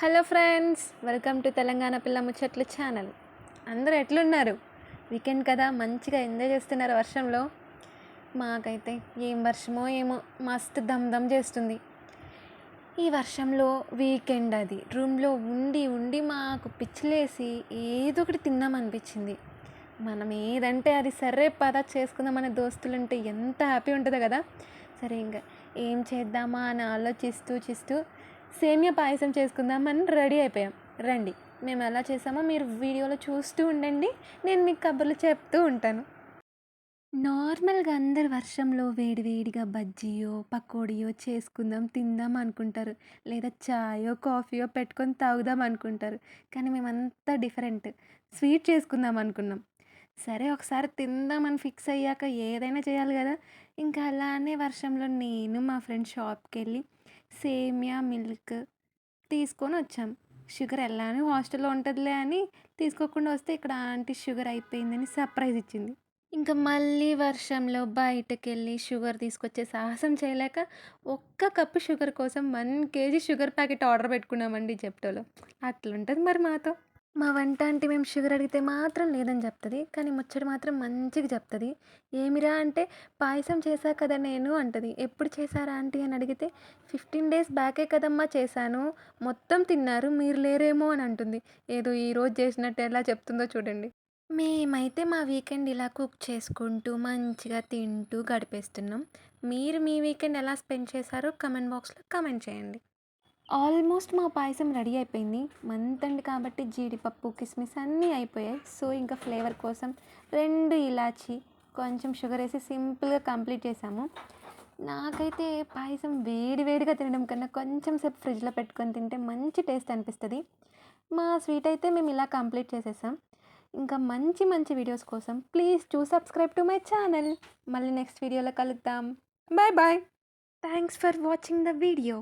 Hello friends welcome to Telangana పిల్ల ముచ్చట్లు channel. అందరూ ఎట్లున్నారు? వీకెండ్ కదా మంచిగా ఎంజాయ్ చేస్తున్నారు వర్షంలో? మాకైతే ఏం వర్షమో ఏమో మస్తు దమ్ దమ్ చేస్తుంది. ఈ వర్షంలో వీకెండ్ అది. రూమ్లో ఉండి ఉండి మాకు పిచ్చిలేసి ఏదో ఒకటి తిందామనిపించింది మనం ఏదంటే అది సరే పద చేసుకుందామనే దోస్తులుంటే ఎంత హ్యాపీ ఉంటుందో కదా. సరే ఇంకా ఏం చేద్దామా అని ఆలోచిస్తూ చేస్తూ సేమియా పాయసం చేసుకుందామని రెడీ అయిపోయాం. రండి మేము ఎలా చేసామో మీరు వీడియోలో చూస్తూ ఉండండి. నేను మీకు కబుర్లు చెప్తూ ఉంటాను. నార్మల్గా అందరు వర్షంలో వేడివేడిగా బజ్జీయో పకోడియో చేసుకుందాం తిందాం అనుకుంటారు. లేదా చాయో కాఫీయో పెట్టుకొని తాగుదాం అనుకుంటారు. కానీ మేమంతా డిఫరెంట్. స్వీట్ చేసుకుందాం అనుకున్నాం. సరే ఒకసారి తిందామని ఫిక్స్ అయ్యాక ఏదైనా చేయాలి కదా. ఇంకా అలానే వర్షంలో నేను మా ఫ్రెండ్ షాప్కి వెళ్ళి సేమియా మిల్క్ తీసుకొని వచ్చాం. షుగర్ ఎలానే హాస్టల్లో ఉంటుందిలే అని తీసుకోకుండా వస్తే ఇక్కడ ఆంటీ షుగర్ అయిపోయిందని సర్ప్రైజ్ ఇచ్చింది. ఇంకా మళ్ళీ వర్షంలో బయటకు వెళ్ళి షుగర్ తీసుకొచ్చే సాహసం చేయలేక ఒక్క కప్పు షుగర్ కోసం one KG sugar packet order పెట్టుకున్నామండి జెప్టోలో. అట్లుంటుంది మరి మాతో. మా వంట అంటే మేము షుగర్ అడిగితే మాత్రం లేదని చెప్తుంది. కానీ ముచ్చడి మాత్రం మంచిగా చెప్తుంది. ఏమిరా అంటే పాయసం చేశా కదా నేను అంటది. ఎప్పుడు చేశారా ఆంటీ అని అడిగితే ఫిఫ్టీన్ డేస్ బ్యాకే కదమ్మా చేశాను. మొత్తం తిన్నారు మీరు లేరేమో అని అంటుంది. ఏదో ఈరోజు చేసినట్టు ఎలా చెప్తుందో చూడండి. మేమైతే మా వీకెండ్ ఇలా కుక్ చేసుకుంటూ మంచిగా తింటూ గడిపేస్తున్నాం. మీరు మీ వీకెండ్ ఎలా స్పెండ్ చేశారో కమెంట్ బాక్స్లో కమెంట్ చేయండి. ఆల్మోస్ట్ మా పాయసం రెడీ అయిపోయింది. మంత్ అండ్ కాబట్టి జీడిపప్పు కిస్మిస్ అన్నీ అయిపోయాయి. సో ఇంకా ఫ్లేవర్ కోసం రెండు ఇలాచి కొంచెం షుగర్ వేసి సింపుల్గా కంప్లీట్ చేసాము. నాకైతే పాయసం వేడి వేడిగా తినడం కన్నా కొంచెం సేపు ఫ్రిడ్జ్లో పెట్టుకొని తింటే మంచి టేస్ట్ అనిపిస్తుంది. మా స్వీట్ అయితే మేము ఇలా కంప్లీట్ చేసేసాం. ఇంకా మంచి మంచి వీడియోస్ కోసం ప్లీజ్ చూ సబ్స్క్రైబ్ టు మై ఛానల్. మళ్ళీ నెక్స్ట్ వీడియోలో కలుద్దాం. Bye bye. Thanks for watching the video